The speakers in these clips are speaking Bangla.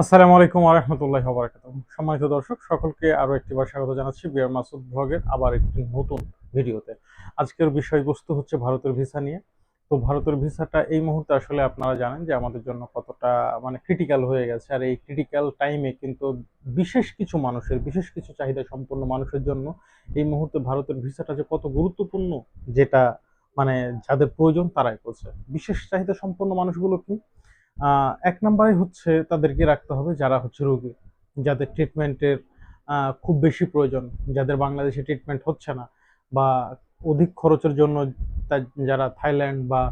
আসসালামু আলাইকুম আরহামতুল্লাহ বরাকাত সম্মানিত দর্শক, সকলকে আরও একটিবার স্বাগত জানাচ্ছি বিয়ার মাসুদ ব্লগের আবার একটি নতুন ভিডিওতে। আজকের বিষয়বস্তু হচ্ছে ভারতের ভিসা নিয়ে। তো ভারতের ভিসাটা এই মুহূর্তে আসলে আপনারা জানেন যে আমাদের জন্য কতটা মানে ক্রিটিক্যাল হয়ে গেছে। আর এই ক্রিটিক্যাল টাইমে কিন্তু বিশেষ কিছু মানুষের, বিশেষ কিছু চাহিদা সম্পন্ন মানুষের জন্য এই মুহূর্তে ভারতের ভিসাটা যে কত গুরুত্বপূর্ণ, যেটা মানে যাদের প্রয়োজন তারাই করছে। বিশেষ চাহিদা সম্পন্ন মানুষগুলো কি? এক নম্বরে হচ্ছে তাদেরকে রাখতে হবে যারা হচ্ছে রোগী, যাদের ট্রিটমেন্টের খুব বেশি প্রয়োজন, যাদের বাংলাদেশে ট্রিটমেন্ট হচ্ছে না বা অধিক খরচের জন্য যারা থাইল্যান্ড বা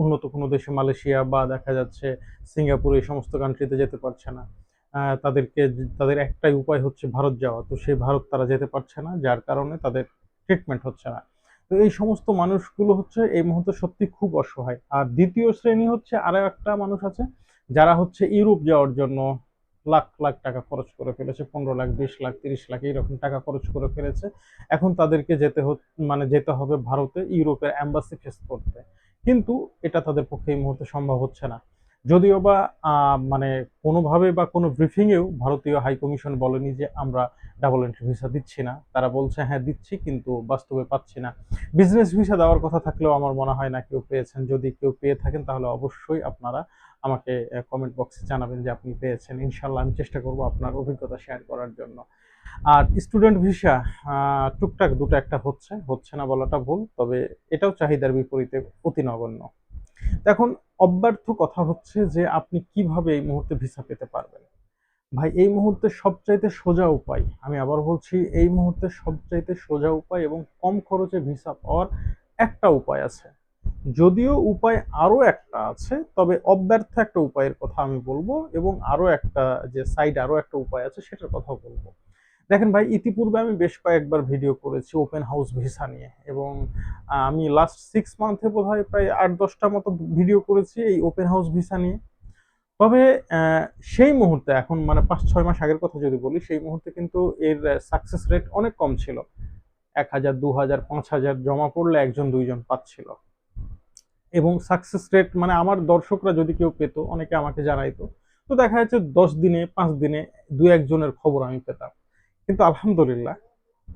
উন্নত কোনো দেশে মালয়েশিয়া বা দেখা যাচ্ছে সিঙ্গাপুর এই সমস্ত কান্ট্রিতে যেতে পারছে না তাদেরকে তাদের একটাই উপায় হচ্ছে ভারত যাওয়া। তো সেই ভারত তারা যেতে পারছে না, যার কারণে তাদের ট্রিটমেন্ট হচ্ছে না। তো এই সমস্ত মানুষগুলো হচ্ছে এই মুহূর্তে সত্যি খুব অসহায়। আর দ্বিতীয় শ্রেণি হচ্ছে আরও একটা মানুষ আছে, যারা হচ্ছে ইউরোপ যাওয়ার জন্য লাখ লাখ টাকা খরচ করে ফেলেছে, পনেরো লাখ, বিশ লাখ, তিরিশ লাখ, এইরকম টাকা খরচ করে ফেলেছে। এখন তাদেরকে যেতে মানে যেতে হবে ভারতে, ইউরোপের অ্যাম্বাসি ফেস করতে। কিন্তু এটা তাদের পক্ষে এই মুহূর্তে সম্ভব হচ্ছে না। যদিও বা মানে কোনোভাবে বা কোনো ব্রিফিংয়েও ভারতীয় হাই কমিশন বলেনি যে আমরা ডাবল এন্ট্রি ভিসা দিচ্ছি না। তারা বলছে হ্যাঁ দিচ্ছি, কিন্তু বাস্তবে পাচ্ছি না। বিজনেস ভিসা দেওয়ার কথা থাকলেও আমার মনে হয় না কেউ পেয়েছেন। যদি কেউ পেয়ে থাকেন, তাহলে অবশ্যই আপনারা আমাকে কমেন্ট বক্সে জানাবেন যে আপনি পেয়েছেন। ইনশাল্লাহ আমি চেষ্টা করব আপনার অভিজ্ঞতা শেয়ার করার জন্য। আর স্টুডেন্ট ভিসা টুকটাক দুটো একটা হচ্ছে। হচ্ছে না বলাটা ভুল, তবে এটাও চাহিদার বিপরীতে অতি নগণ্য। এখন অব্যর্থ কথা হচ্ছে যে আপনি কীভাবে এই মুহূর্তে ভিসা পেতে পারবেন। ভাই, এই মুহূর্তে সবচাইতে সোজা উপায়, আমি আবার বলছি, এই মুহূর্তে সবচাইতে সোজা উপায় এবং কম খরচে ভিসা পাওয়ার একটা উপায় আছে। যদিও উপায় আরও একটা আছে, তবে অব্যর্থ একটা উপায়ের কথা আমি বলব এবং আরও একটা যে সাইড আরও একটা উপায় আছে, সেটার কথা বলব। দেখেন ভাই, ইতিপূর্বে আমি বেশ কয়েকবার ভিডিও করেছি ওপেন হাউস ভিসা নিয়ে এবং আমি লাস্ট সিক্স মান্থে বোধ হয় প্রায় আট দশটা মতো ভিডিও করেছি এই ওপেন হাউস ভিসা নিয়ে। তবে সেই মুহূর্তে এখন মানে পাঁচ, ছয় মাস আগের কথা যদি বলি, সেই মুহূর্তে কিন্তু এর সাকসেস রেট অনেক কম ছিল। এক হাজার, দু হাজার, পাঁচ হাজার জমা পড়লে একজন, দুইজন পাচ্ছিল। এবং সাকসেস রেট মানে আমার দর্শকরা যদি কেউ পেতো, অনেকে আমাকে জানাইতো। তো দেখা যাচ্ছে দশ দিনে, পাঁচ দিনে দু একজনের খবর আমি পেতাম। কিন্তু আলহামদুলিল্লাহ,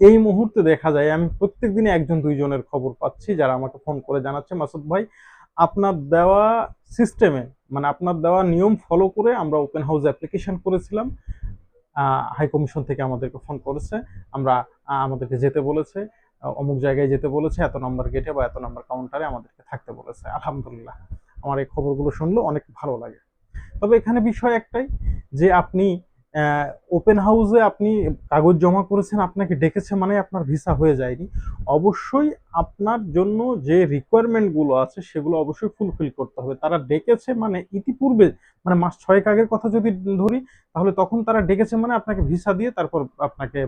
এই মুহূর্তে দেখা যায় আমি প্রত্যেক দিনে একজন, দুইজনের খবর পাচ্ছি যারা আমাকে ফোন করে জানাচ্ছে। মাসুদ ভাই, আপনার দেওয়া সিস্টেমে মানে আপনার দেওয়া নিয়ম ফলো করে আমরা ওপেন হাউস অ্যাপ্লিকেশন করেছিলাম। হাই কমিশন থেকে আমাদেরকে ফোন করেছে। আমরা আমাদেরকে যেতে বলেছে, অমুক জায়গায় যেতে বলেছে, এত নম্বর গেটে বা এত নম্বর কাউন্টারে আমাদেরকে থাকতে বলেছে। আলহামদুলিল্লাহ, আমার এই খবরগুলো শুনলে অনেক ভালো লাগে। তবে এখানে বিষয় একটাই যে আপনি ওপেন হাউসে আপনি কাগজ জমা করেছেন, আপনাকে ডেকেছে মানে আপনার ভিসা হয়ে যায়নি। অবশ্যই আপনার জন্য যে রিকোয়ারমেন্টগুলো আছে, সেগুলো অবশ্যই ফুলফিল করতে হবে। তারা ডেকেছে মানে ইতিপূর্বে মানে মাস ছয়েক আগের কথা যদি ধরি, তাহলে তখন তারা ডেকেছে মানে আপনাকে ভিসা দিয়ে তারপর আপনাকে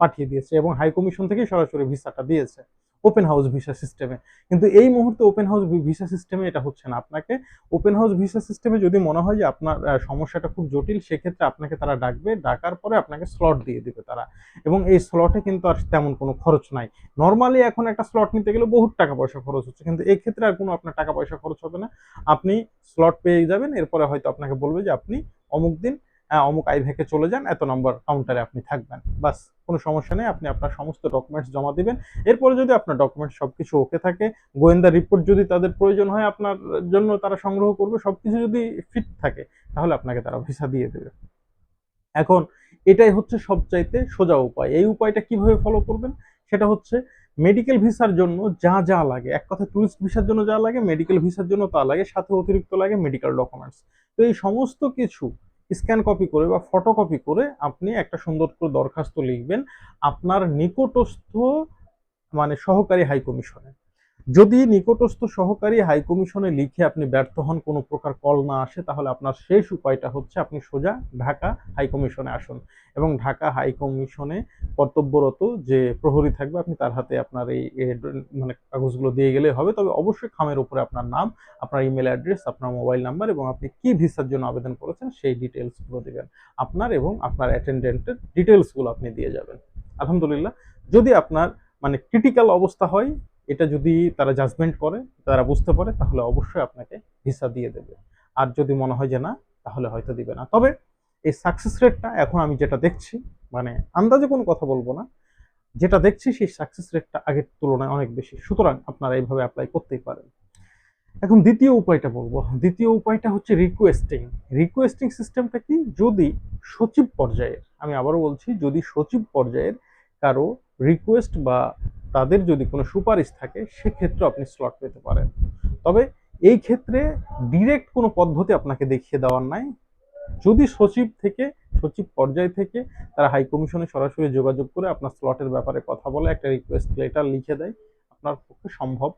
পাঠিয়ে দিয়েছে এবং হাই কমিশন থেকেই সরাসরি ভিসাটা দিয়েছে। ওপেন হাউস ভিসা সিস্টেমে কিন্তু এই মুহূর্তে ওপেন হাউস ভিসা সিস্টেমে এটা হচ্ছে না। আপনাকে ওপেন হাউস ভিসা সিস্টেমে যদি মনে হয় যে আপনার সমস্যাটা খুব জটিল, সেক্ষেত্রে আপনাকে তারা ডাকবে। ডাকার পরে আপনাকে স্লট দিয়ে দিবে তারা। এবং এই স্লটে কিন্তু আর তেমন কোনো খরচ নাই। নর্মালি এখন একটা স্লট নিতে গেলে বহুত টাকা পয়সা খরচ হচ্ছে। কিন্তু এই ক্ষেত্রে আর কোনো আপনার টাকা পয়সা খরচ হবে না। আপনি স্লট পেয়ে যাবেন। এরপরে হয়তো আপনাকে বলবে যে আপনি অমুক দিন আহ, অমুক আইভ্যাকে চলে যান এত নম্বর কাউন্টারে আপনি থাকবেন। বাস কোনো সমস্যা নেই আপনি আপনার সমস্ত ডকুমেন্টস জমা দিবেন। এরপরে যদি আপনার ডকুমেন্টস সবকিছু ওকে থাকে গোয়েন্দা রিপোর্ট যদি তাদের প্রয়োজন হয় আপনার জন্য তারা সংগ্রহ করবে সবকিছু যদি ফিট থাকে তাহলে আপনাকে তারা ভিসা দিয়ে দেবে। এখন এটাই হচ্ছে সবচাইতে সোজা উপায়। এই উপায়টা কীভাবে ফলো করবেন? সেটা হচ্ছে মেডিকেল ভিসার জন্য যা যা লাগে এক কথা টুরিস্ট ভিসার জন্য যা লাগে মেডিকেল ভিসার জন্য তা লাগে সাথে অতিরিক্ত লাগে মেডিকেল ডকুমেন্টস তো এই সমস্ত কিছু স্ক্যান কপি করে বা ফটোকপি করে আপনি একটা সুন্দর করে দরখাস্ত লিখবেন আপনার নিকটস্থ মানে সহকারী হাই কমিশনে যদি নিকটস্থ সহকারী হাই কমিশনে লিখে আপনি ব্যর্থ হন, কোনো প্রকার কল না আসে, তাহলে আপনার শেষ উপায়টা হচ্ছে আপনি সোজা ঢাকা হাই কমিশনে আসুন। এবং ঢাকা হাই কমিশনে কর্তব্যরত যে প্রহরী থাকবে, আপনি তার হাতে আপনার এই মানে কাগজগুলো দিয়ে গেলে হবে। তবে অবশ্যই খামের উপরে আপনার নাম, আপনার ইমেল অ্যাড্রেস, আপনার মোবাইল নাম্বার এবং আপনি কি ভিসার জন্য আবেদন করেছেন, সেই ডিটেলসগুলো দেবেন। আপনার এবং আপনার অ্যাটেন্ডেন্টের ডিটেলসগুলো আপনি দিয়ে যাবেন। আলহামদুলিল্লাহ, যদি আপনার মানে ক্রিটিক্যাল অবস্থা হয় এটা যদি তারা জাজমেন্ট করে, তারা বুঝতে পারে, তাহলে অবশ্যই আপনাকে ভিসা দিয়ে দেবে। আর যদি মনে হয় যে না, তাহলে হয়তো দিবে না। তবে এই সাকসেস রেটটা এখন আমি যেটা দেখছি মানে আন্দাজে কোনো কথা বলব না, যেটা দেখছি সেই সাকসেস রেটটা আগের তুলনায় অনেক বেশি। সুতরাং আপনারা এইভাবে অ্যাপ্লাই করতেই পারেন। এখন দ্বিতীয় উপায়টা বলব। দ্বিতীয় উপায়টা হচ্ছে রিকোয়েস্টিং রিকোয়েস্টিং সিস্টেমটা কি? যদি সচিব পর্যায়ের, আমি আবারও বলছি, যদি সচিব পর্যায়ের কারও রিকোয়েস্ট বা তাদের যদি কোনো সুপারিশ থাকে সেক্ষেত্রে আপনি স্লট পেতে পারেন। তবে এই ক্ষেত্রে ডিরেক্ট কোনো পদ্ধতি আপনাকে দেখিয়ে দেওয়ার নাই। যদি সচিব থেকে, সচিব পর্যায় থেকে তারা হাই কমিশনে সরাসরি যোগাযোগ করে আপনার স্লটের ব্যাপারে কথা বলে, একটা রিকোয়েস্ট লেটার লিখে দেয়, আপনার পক্ষে সম্ভব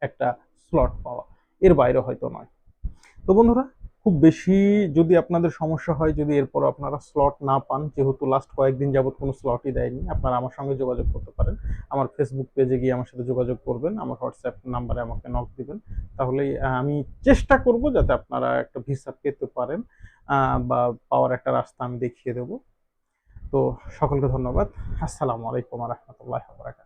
একটা স্লট পাওয়া। এর বাইরে হয়তো নয়। তো বন্ধুরা খুব বেশি যদি আপনাদের সমস্যা হয়, যদি এরপর আপনারা স্লট না পান, যেহেতু লাস্ট কয়েকদিন যাবত কোনো স্লটই দেয়নি, আপনারা আমার সঙ্গে যোগাযোগ করতে পারেন। আমার ফেসবুক পেজে গিয়ে আমার সাথে যোগাযোগ করবেন, আমার হোয়াটসঅ্যাপ নাম্বারে আমাকে নক দিবেন। তাহলে আমি চেষ্টা করব যাতে আপনারা একটা ভিসা পেতে পারেন বা পাওয়ার একটা রাস্তা আমি দেখিয়ে দেব। তো সকলকে ধন্যবাদ। আসসালামু আলাইকুম রহমতুল্লাহ বরাকাত